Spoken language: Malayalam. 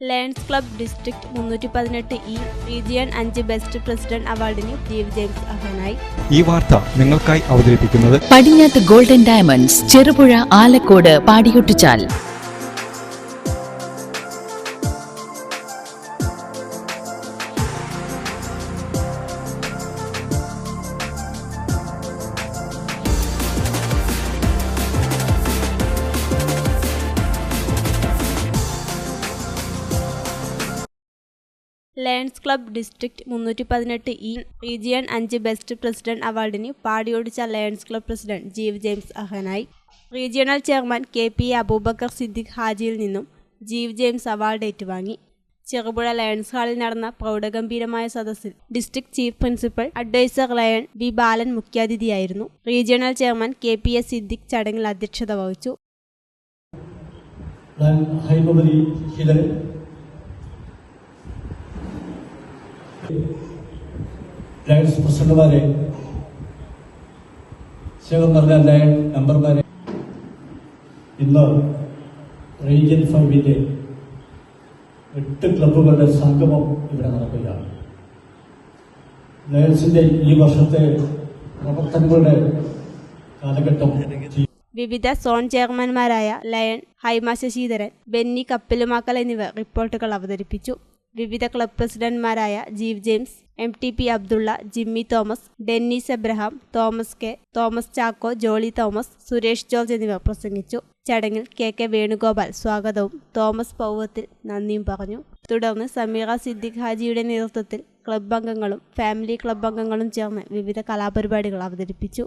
ലയൺസ് ക്ലബ് ഡിസ്ട്രിക്ട് മുന്നൂറ്റി പതിനെട്ട് ഇ റീജിയൻ അഞ്ച് ബെസ്റ്റ് പ്രസിഡന്റ് അവാർഡിന് ജീവ് ജെയിംസ് അർഹനായി. ഈ വാർത്ത നിങ്ങൾക്കായി അവതരിപ്പിക്കുന്നത് പടിഞ്ഞാത്ത് golden diamonds Cherupuzha Alakode Padiyottuchal lions club district മുന്നൂറ്റി പതിനെട്ട് ഇ റീജിയൺ അഞ്ച് ബെസ്റ്റ് പ്രസിഡന്റ് അവാർഡിന് Padiyotchal lions club president Jeev James അഹനായി. Regional chairman K P Abubakar Siddiq ഹാജിയിൽ നിന്നും ജീവ് ജെയിംസ് അവാർഡ് ഏറ്റുവാങ്ങി. ചെറുപുഴ ലയൺസ് ഹാളിൽ നടന്ന പ്രൗഢഗംഭീരമായ സദസ്സിൽ district chief principal adviser lion B Balan മുഖ്യാതിഥിയായിരുന്നു. Regional chairman K P S Siddiq ചടങ്ങിൽ അധ്യക്ഷത വഹിച്ചു. ലയൺസ് പ്രസിഡന്റുമാരെ ശേഖർ പറഞ്ഞ ലയൺ മെമ്പർമാരെ ഇന്ന് റീജിയൻ ഫൈവിന്റെ എട്ട് ക്ലബുകളുടെ സംഗമം ഇവിടെ നടക്കുകയാണ്. ലയൺസിന്റെ ഈ വർഷത്തെ പ്രവർത്തനങ്ങളുടെ കാലഘട്ടം വിവിധ സോൺ ചെയർമാൻമാരായ ലയൺ ഹൈമ ശശിധരൻ ബെന്നി കപ്പിലുമാക്കൽ എന്നിവർ റിപ്പോർട്ടുകൾ അവതരിപ്പിച്ചു. വിവിധ club പ്രസിഡന്റ്മാരായ Jeev James M T P Abdulla Jimmy Thomas Dennis Abraham Thomas K Thomas Chacko Jolly Thomas Suresh George എന്നിവർ പ്രസംഗിച്ചു. ചടങ്ങിൽ കെ കെ വേണുഗോപാൽ സ്വാഗതവും. തോമസ് പൗവത്തിൽ നന്ദിയും പറഞ്ഞു. തുടർന്ന് സമീറ സിദ്ദിഖ് ഹാജിയുടെ നേതൃത്വത്തിൽ ക്ലബ് അംഗങ്ങളും ഫാമിലി ക്ലബ് അംഗങ്ങളും ചേർന്ന് വിവിധ കലാപരിപാടികൾ അവതരിപ്പിച്ചു.